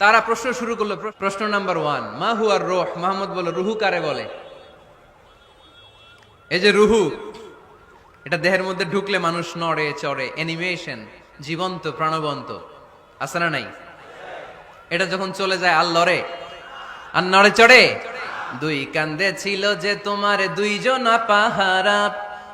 তারা প্রশ্ন শুরু করল প্রশ্ন নাম্বার ওয়ান মা হুয়ার রোহ, মাহমুদ বলো রুহু কারে বলে? এই যে রুহু, এটা দেহের মধ্যে ঢুকলে মানুষ নড়ে, চড়ে অ্যানিমেশন জীবন্ত, প্রাণবন্ত, আছে না নাই? এটা যখন চলে যায়, আর লড়ে, আর নড়ে, চড়ে? দুই কান্দে ছিল যে তোমারে দুইজন পাহারা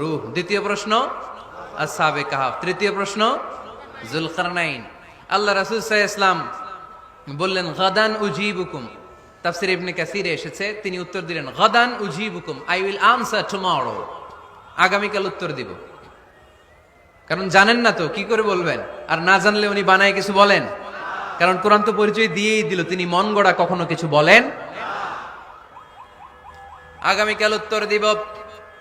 রূহ, দ্বিতীয় প্রশ্ন আসহাবে কাহাফ তৃতীয় প্রশ্ন জুলকার নাইন আল্লাহ রাসুল ইসলাম বললেন, গাদান উজিবুকুম। তাফসির ইবনে কাসিরে এসেছে, তিনি উত্তর দিলেন, গাদান উজিবুকুম আই উইল আনসার টুমরো আগামীকাল উত্তর দিব। কারণ জানেন না তো, কি করে বলবেন? আর না জানলে উনি বানায় কিছু বলেন? কারণ কোরআন তো পরিচয় দিয়েই দিল, তিনি মন গড়া কখনো কিছু বলেন? আগামীকাল উত্তর দিব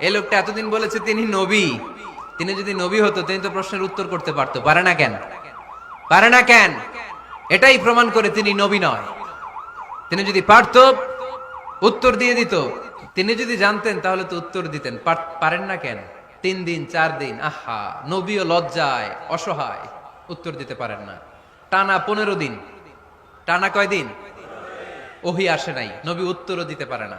এই লোকটা এতদিন বলেছে তিনি নবী। তিনি যদি নবী হতো, তিনি তো প্রশ্নের উত্তর করতে পারতো। পারে না কেন? পারে না কেন? এটাই প্রমাণ করে তিনি নবী নয়। তিনি যদি পারত, উত্তর দিয়ে দিত। তিনি যদি জানতেন, তাহলে তো উত্তর দিতেন। পারেন না কেন? তিন দিন, চার দিন, আহা, নবীও লজ্জায়, অসহায়। উত্তর দিতে পারেন না। টানা পনেরো দিন। টানা কয় দিন? ওহি আসে নাই। নবী উত্তরও দিতে পারে না।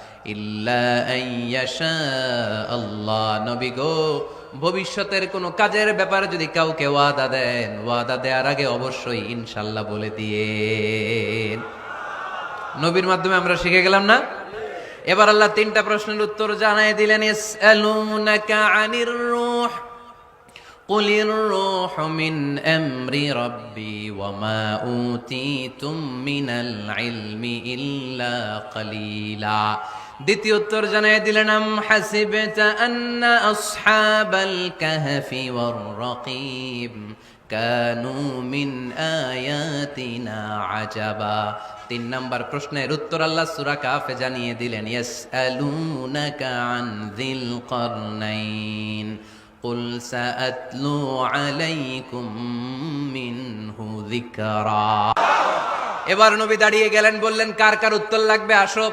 ইল্লা আন ইয়াশা আল্লাহ নবী গো ভবিষ্যতের কোনো কাজের ব্যাপারে যদি কাউকে ওয়াদা দেন ওয়াদা দেওয়ার আগে অবশ্যই ইনশাল্লাহ বলে দিয়ে নবীর মাধ্যমে আমরা শিখে গেলাম না এবার আল্লাহ তিনটা প্রশ্নের উত্তর জানাই দিলেন ইয়াসআলুনাকা আনির রূহ قل الروح من أمر ربي وما أوتيتم من العلم إلا قليلا দ্বিতীয় উত্তর জানাই দিলেন আম হাসিবতা আন্না আসহাবাল কাহফি ওয়ার রাকিব কানু মিন আয়াতিনা আজাবা তিন নাম্বার প্রশ্নের উত্তর আল্লাহ সূরা কাফে জানিয়ে দিলেন ইয়াসআলুনাকা আন যিল কারনাইন قل سأتلو عليكم منه ذكرا এবার নবী দাঁড়িয়ে গেলেন বললেন কার কার উত্তর লাগবে আসব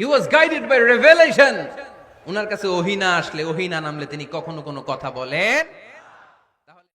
he was guided by revelation ওনার কাছে ওহিনা আসলে ওহিনা নামলে তিনি কখনো কোনো কথা বলেন